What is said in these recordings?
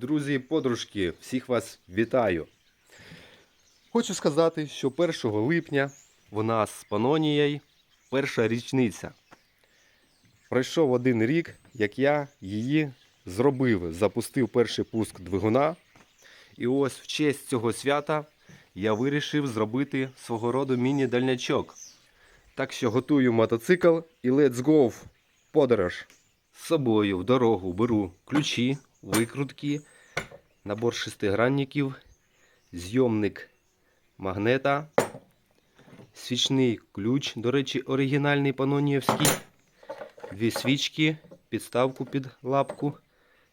Друзі і подружки, всіх вас вітаю. Хочу сказати, що 1 липня в нас з Панонією перша річниця. Пройшов один рік, як я її зробив, запустив перший пуск двигуна. І ось в честь цього свята я вирішив зробити свого роду міні-дальнячок. Так що готую мотоцикл і let's go подорож. З собою в дорогу беру ключі, викрутки, набор шестигранників, зйомник магнета, свічний ключ, до речі, оригінальний паноніївський, дві свічки, підставку під лапку,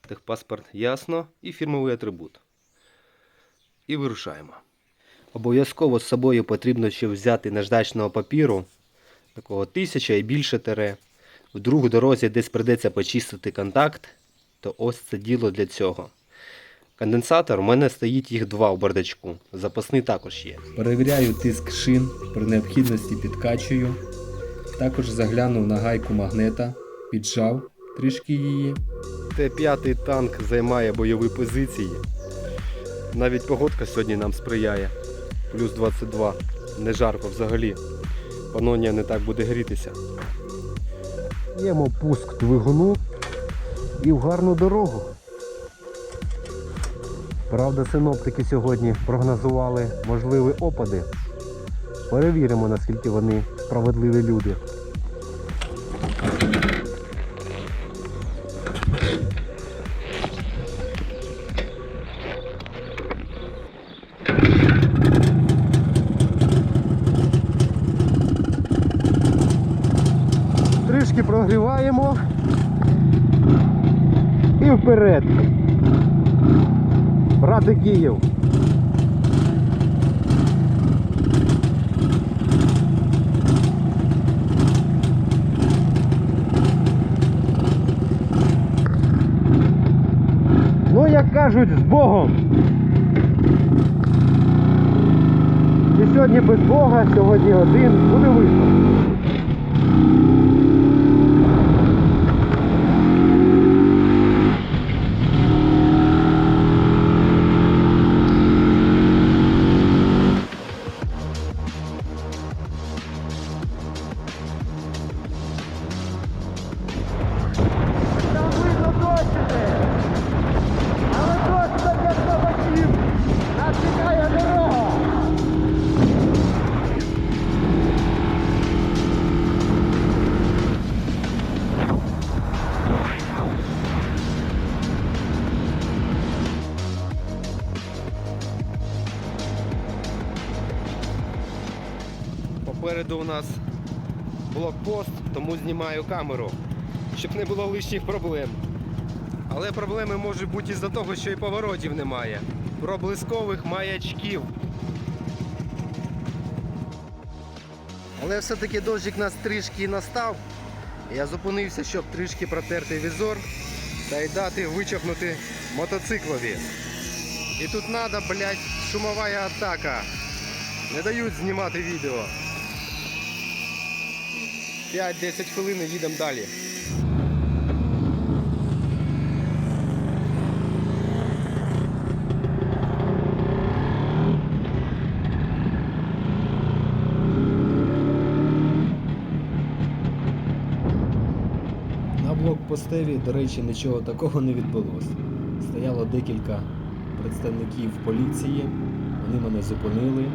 техпаспорт ясно і фірмовий атрибут. І вирушаємо. Обов'язково з собою потрібно ще взяти наждачного папіру, такого тисяча і більше тере. Вдруг в дорозі десь придеться почистити контакт, то ось це діло для цього. Конденсатор, у мене стоїть їх два у бардачку. Запасний також є. Перевіряю тиск шин, при необхідності підкачую. Також заглянув на гайку магнета, піджав трішки її. Т-5 танк займає бойові позиції. Навіть погодка сьогодні нам сприяє. Плюс 22. Не жарко взагалі. Панонія не так буде грітися. Ємо пуск двигуну і в гарну дорогу. Правда, синоптики сьогодні прогнозували можливі опади. Перевіримо, наскільки вони справедливі люди. Трішки прогріваємо вперед. Брати Київ. Ну, як кажуть, з Богом. І сьогодні без Бога, сьогодні один, буде вийшло. Попереду у нас блокпост, тому знімаю камеру, щоб не було лишніх проблем. Але проблеми можуть бути із-за того, що і поворотів немає. Проблискових маячків. Але все-таки дощик нас трішки настав. Я зупинився, щоб трішки протерти візор та й дати вичахнути мотоциклові. І тут треба, блядь, шумова атака. Не дають знімати відео. 5-10 хвилин і їдемо далі. На блокпостеві, до речі, нічого такого не відбулося. Стояло декілька представників поліції, вони мене зупинили,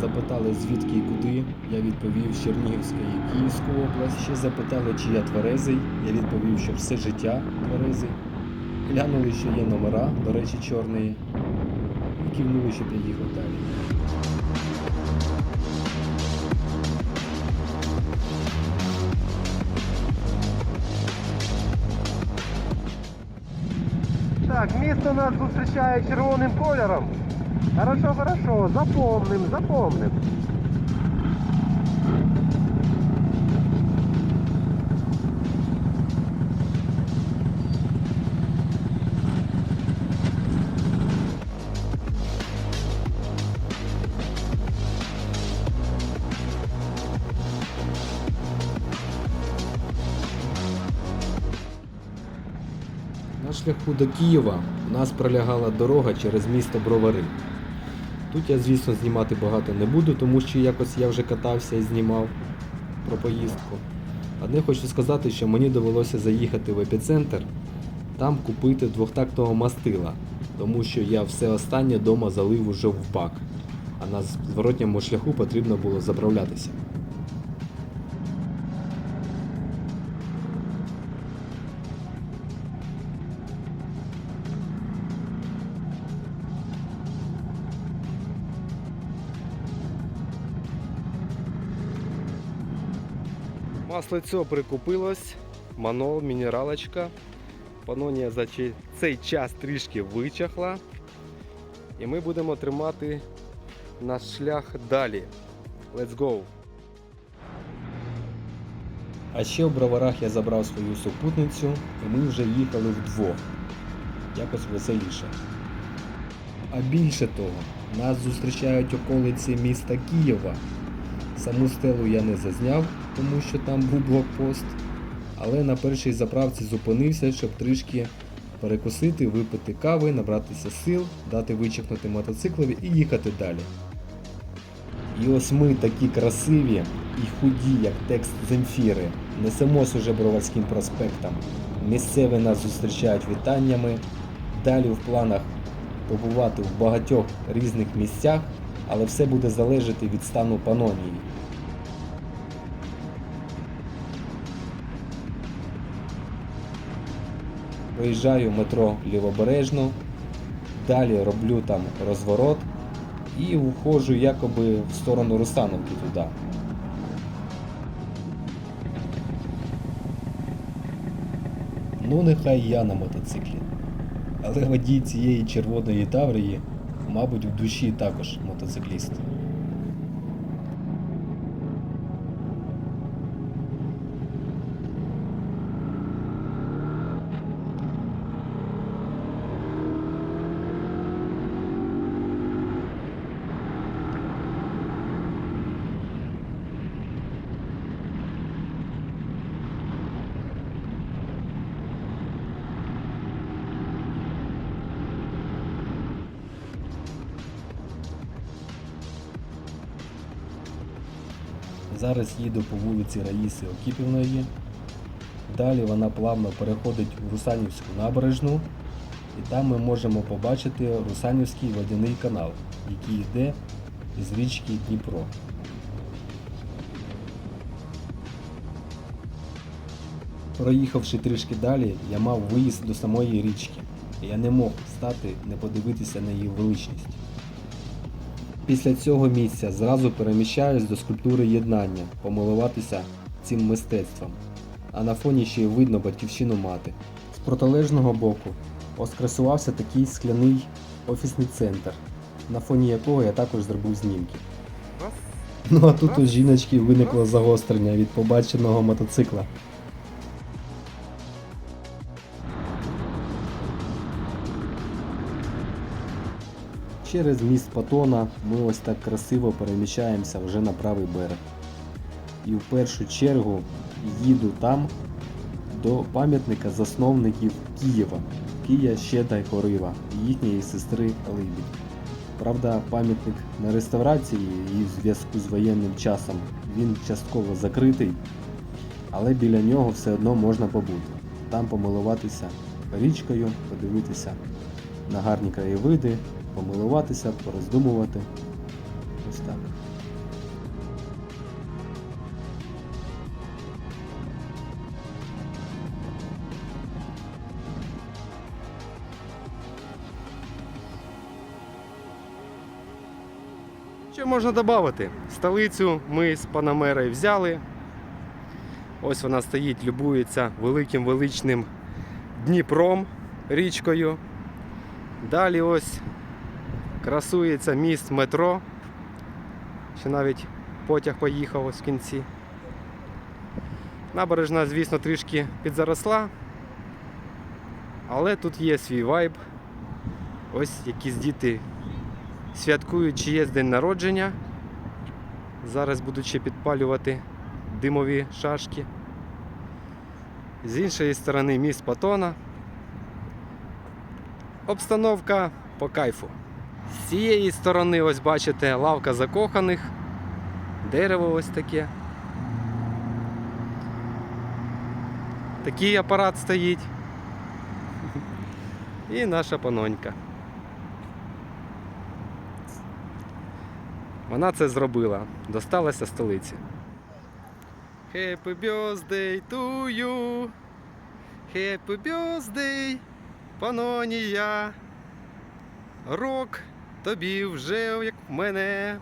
запитали звідки і куди. Я відповів з Чернігівської і Київську область. Ще запитали, чи я тверезий. Я відповів, що все життя тверезий. Глянули, що є номера, до речі, чорні, і кивнули, щоб я їхав далі. Так, місто нас зустрічає червоним кольором. Хорошо, хорошо, запомним, запомним. На шляху до Києва у нас пролягала дорога через місто Бровари. Тут я, звісно, знімати багато не буду, тому що якось я вже катався і знімав про поїздку. Одне хочу сказати, що мені довелося заїхати в епіцентр, там купити двохтактного мастила, тому що я все останнє вдома залив уже в бак, а на зворотньому шляху потрібно було заправлятися. Маслицо прикупилось, манол, мінералочка. Панонія за цей час трішки вичахла. І ми будемо тримати наш шлях далі. Let's go! А ще в броварах я забрав свою супутницю, і ми вже їхали вдвох. Якось веселіше. А більше того, нас зустрічають околиці міста Києва. Саму стелу я не зазняв, тому що там був блокпост. Але на першій заправці зупинився, щоб трішки перекусити, випити кави, набратися сил, дати вичерпнути мотоциклові і їхати далі. І ось ми такі красиві і худі, як текст Земфіри, несемось уже Броварським проспектом. Місцеві нас зустрічають вітаннями. Далі в планах побувати в багатьох різних місцях, але все буде залежати від стану Панонії. Проїжджаю метро Лівобережну, далі роблю там розворот і входжу якоби в сторону Русановки туди. Ну, нехай я на мотоциклі. Але водій цієї червоної таврії, мабуть, в душі також мотоцикліст. Зараз їду по вулиці Раїси Окіпівної. Далі вона плавно переходить в Русанівську набережну. І там ми можемо побачити Русанівський водяний канал, який йде із річки Дніпро. Проїхавши трішки далі, я мав виїзд до самої річки. Я не мог стати, не подивитися на її величність. Після цього місця зразу переміщаюсь до скульптури єднання, помилуватися цим мистецтвом. А на фоні ще й видно батьківщину мати. З протилежного боку оскрасувався такий скляний офісний центр, на фоні якого я також зробив знімки. Ну а тут у жіночки виникло загострення від побаченого мотоцикла. Через міст Патона ми ось так красиво переміщаємося вже на правий берег. І в першу чергу їду там до пам'ятника засновників Києва, Кия Щеда й Хорива і їхньої сестри Либідь. Правда, пам'ятник на реставрації і в зв'язку з воєнним часом він частково закритий, але біля нього все одно можна побути. Там помилуватися річкою, подивитися на гарні краєвиди, помилуватися, пороздумувати. Ось так. Що можна додати? Столицю ми з Панамерою взяли. Ось вона стоїть, любується великим величним Дніпром річкою. Далі ось красується міст метро. Ще навіть потяг поїхав ось в кінці. Набережна, звісно, трішки підзаросла. Але тут є свій вайб. Ось якісь діти святкують чиєсь день народження. Зараз будуть ще підпалювати димові шашки. З іншої сторони міст Патона. обстановка по кайфу. З цієї сторони, ось бачите, лавка закоханих, дерево ось таке. Такий апарат стоїть. І наша панонька. Вона це зробила. Досталася столиці. Happy birthday to you. Happy birthday, панонія. Рок тобі вже як в мене.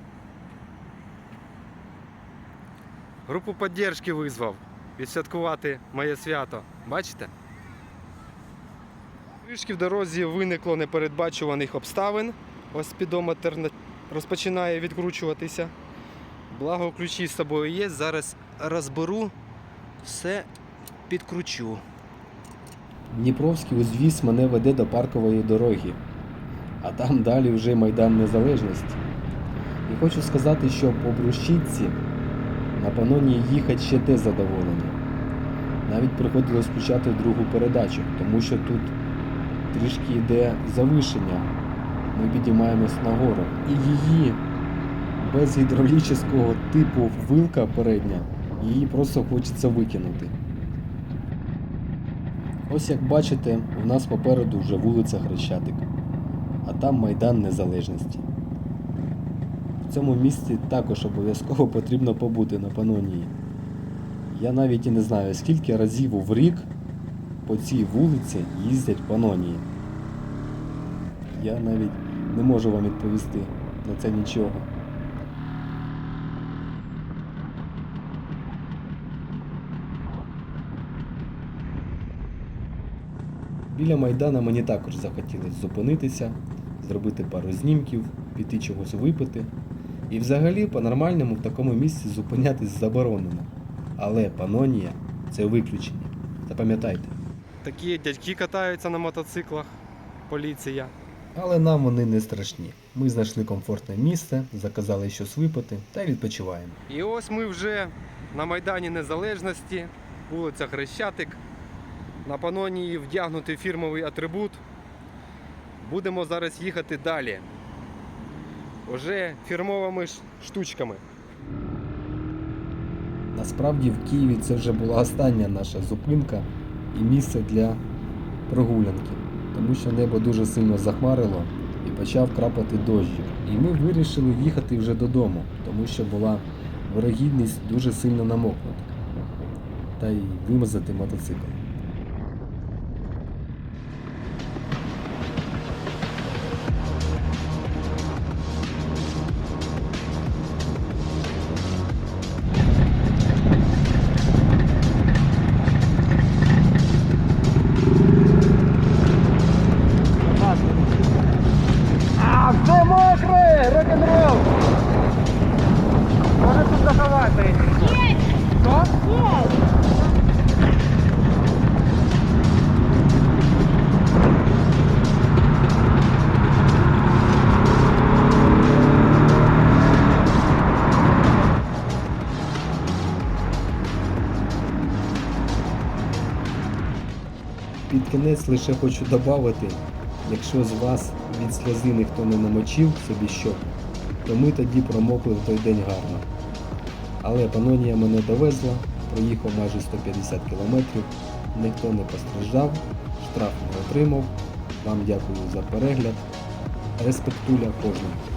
Групу підтримки визвав відсвяткувати моє свято. Бачите? Трішки в дорозі виникло непередбачуваних обставин. Ось спідометр розпочинає відкручуватися. Благо ключі з собою є. Зараз розберу, все підкручу. Дніпровський узвіз мене веде до паркової дороги, а там далі вже Майдан Незалежності. І хочу сказати, що по Брущитці на панонії їхати ще те задоволення. Навіть приходилось включати другу передачу, тому що тут трішки йде завишення. Ми підіймаємось нагору. І її без гідравлічного типу вилка передня, її просто хочеться викинути. Ось як бачите, у нас попереду вже вулиця Хрещатик, а там Майдан Незалежності. В цьому місці також обов'язково потрібно побути на Панонії. Я навіть і не знаю, скільки разів в рік по цій вулиці їздять Панонії. Я навіть не можу вам відповісти на це нічого. Біля Майдана мені також захотілося зупинитися, зробити пару знімків, піти чогось випити. І взагалі по-нормальному в такому місці зупинятись заборонено. Але панонія це виключення. Запам'ятайте. Такі дядьки катаються на мотоциклах. Поліція. Але нам вони не страшні. Ми знайшли комфортне місце, заказали щось випити та відпочиваємо. І ось ми вже на Майдані Незалежності, вулиця Хрещатик. На панонії вдягнутий фірмовий атрибут. Будемо зараз їхати далі. Уже фірмовими штучками. Насправді в Києві це вже була остання наша зупинка і місце для прогулянки, тому що небо дуже сильно захмарило і почав крапати дощик. І ми вирішили їхати вже додому, тому що була вирогідність дуже сильно намокнути та й вимазати мотоцикл. Під кінець лише хочу додати, якщо з вас від сльози ніхто не намочив собі щоку, то ми тоді промокли в той день гарно. Але панонія мене довезла, проїхав майже 150 кілометрів, ніхто не постраждав, штраф не отримав. Вам дякую за перегляд. Респектуля кожному.